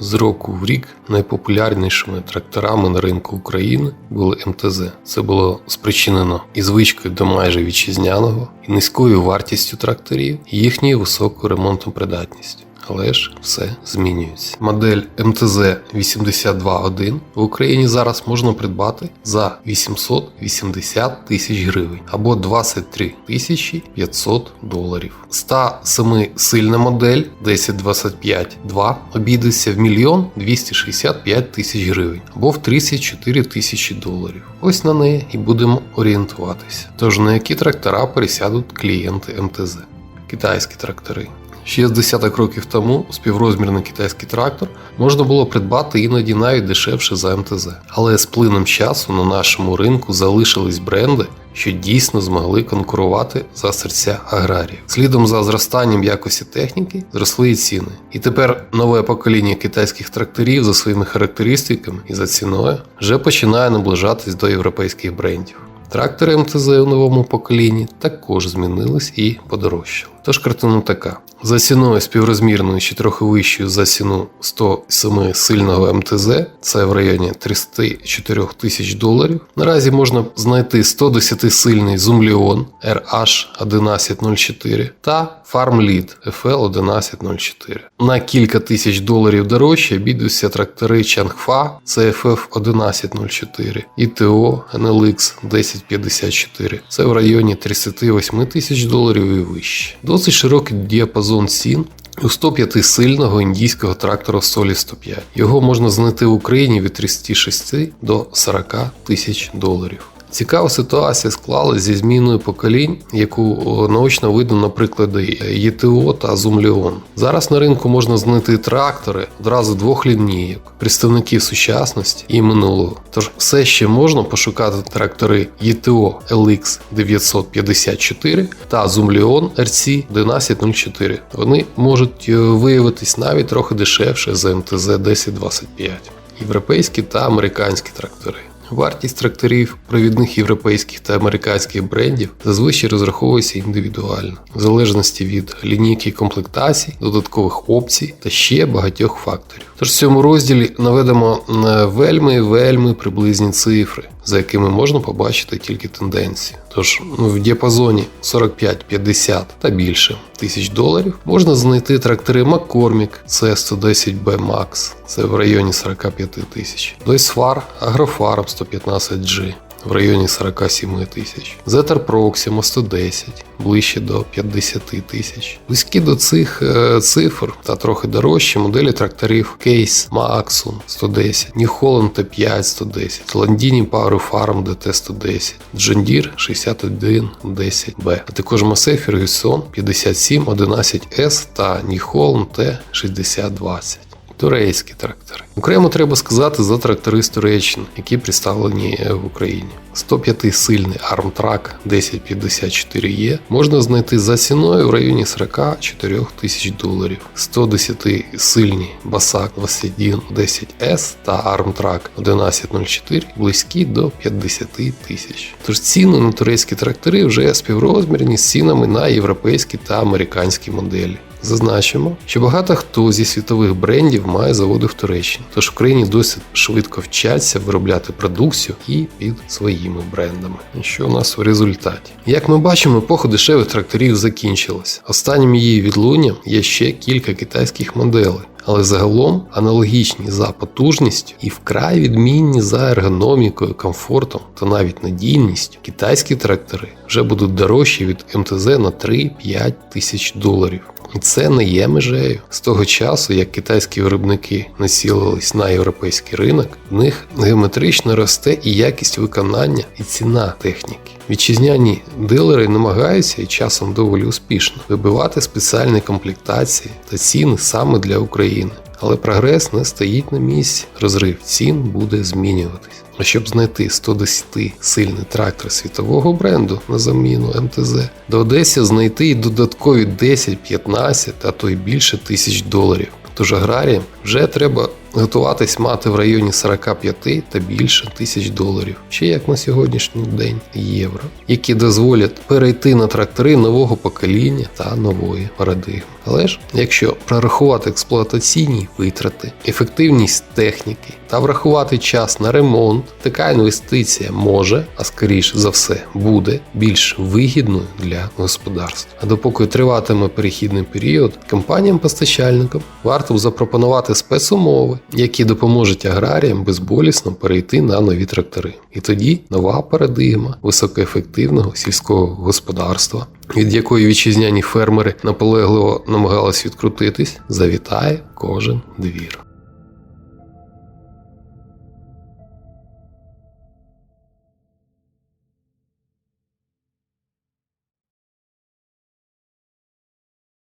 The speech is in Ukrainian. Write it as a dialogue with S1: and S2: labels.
S1: З року в рік найпопулярнішими тракторами на ринку України були МТЗ. Це було спричинено і звичкою до майже вітчизняного, і низькою вартістю тракторів, і їхньою високою ремонтопридатністю. Але ж все змінюється. Модель МТЗ 821 в Україні зараз можна придбати за 880 тисяч гривень або 23 тисячі 500 доларів. 107 сильна модель 1025 2 обійдеться в мільйон 265 тисяч гривень або в 34 тисячі доларів. Ось на неї і будемо орієнтуватися. Тож на які трактора пересядуть клієнти МТЗ? Китайські трактори. Ще з десяток років тому співрозмірний китайський трактор можна було придбати іноді навіть дешевше за МТЗ. Але з плином часу на нашому ринку залишились бренди, що дійсно змогли конкурувати за серця аграріїв. Слідом за зростанням якості техніки зросли і ціни. І тепер нове покоління китайських тракторів за своїми характеристиками і за ціною вже починає наближатись до європейських брендів. Трактори МТЗ у новому поколінні також змінились і подорожчали. Тож картина така: за ціною співрозмірною чи трохи вищою за ціну 107 сильного МТЗ, це в районі 34 тисяч доларів. Наразі можна знайти 110 сильний Зумліон RH1104 та FarmLead FL1104. На кілька тисяч доларів дорожче обійдуться трактори Changfa CFF 1104 і ТО NLX 1054. Це в районі 38 тисяч доларів і вище. Досить широкий діапазон цін. У 105 сильного індійського трактора Солі 105. Його можна знайти в Україні від 36 до 40 тисяч доларів. Цікава ситуація склалась зі зміною поколінь, яку наочно видно на прикладі ЄТО та Зумліон. Зараз на ринку можна знайти трактори одразу двох лінійок, представників сучасності і минулого. Тож все ще можна пошукати трактори ЄТО LX 954 та Зумліон RC 1104. Вони можуть е, виявитись навіть трохи дешевше за МТЗ 1025. Європейські та американські трактори. Вартість тракторів провідних європейських та американських брендів зазвичай розраховується індивідуально, в залежності від лінійки комплектацій, додаткових опцій та ще багатьох факторів. Тож в цьому розділі наведемо е, вельми вельми приблизні цифри, за якими можна побачити тільки тенденції. Тож ну, в діапазоні 45-50 та більше тисяч доларів можна знайти трактори McCormick C110B Max, це в районі 45 тисяч, Дойсфар Агрофарм 115G в районі 47 тисяч, Zetor Proxima 110 ближче до 50 тисяч. Близькі до цих е, цифр та трохи дорожчі моделі тракторів Case Maxum 110, New Holland T5 110, Landini Power Farm DT 110, John Deere 6110B, а також Massey Ferguson 5711S та New Holland T6020. Турецькі трактори. Окремо треба сказати за трактори з Туреччини, які представлені в Україні. 105 сильний Armtrack 1054E можна знайти за ціною в районі 44 тисяч доларів. 110 сильні Basak 2110S та Armtrack 1104 близькі до 50 тисяч. Тож ціни на турецькі трактори вже співрозмірні з цінами на європейські та американські моделі. Зазначимо, що багато хто зі світових брендів має заводи в Туреччині, тож в Україні досить швидко вчаться виробляти продукцію і під своїми брендами. І що у нас в результаті? Як ми бачимо, епоха дешевих тракторів закінчилась. Останнім її відлунням є ще кілька китайських моделей. Але загалом аналогічні за потужністю і вкрай відмінні за ергономікою, комфортом та навіть надійністю, китайські трактори вже будуть дорожчі від МТЗ на 3-5 тисяч доларів. І це не є межею. З того часу, як китайські виробники націлились на європейський ринок, в них геометрично росте і якість виконання, і ціна техніки. Вітчизняні дилери намагаються і часом доволі успішно вибивати спеціальні комплектації та ціни саме для України. Але прогрес не стоїть на місці, розрив цін буде змінюватись. А щоб знайти 110 сильний трактор світового бренду на заміну МТЗ, доведеться знайти і додаткові 10, 15, а то й більше тисяч доларів. Тож аграріям вже треба готуватись мати в районі 45 та більше тисяч доларів, чи як на сьогоднішній день євро, які дозволять перейти на трактори нового покоління та нової парадигми. Але ж, якщо прорахувати експлуатаційні витрати, ефективність техніки та врахувати час на ремонт, така інвестиція може, а скоріше за все, буде більш вигідною для господарств. А допоки триватиме перехідний період, компаніям-постачальникам варто запропонувати спецумови, які допоможуть аграріям безболісно перейти на нові трактори. І тоді нова парадигма високоефективного сільського господарства, від якої вітчизняні фермери наполегливо намагались відкрутитись, завітає кожен двір.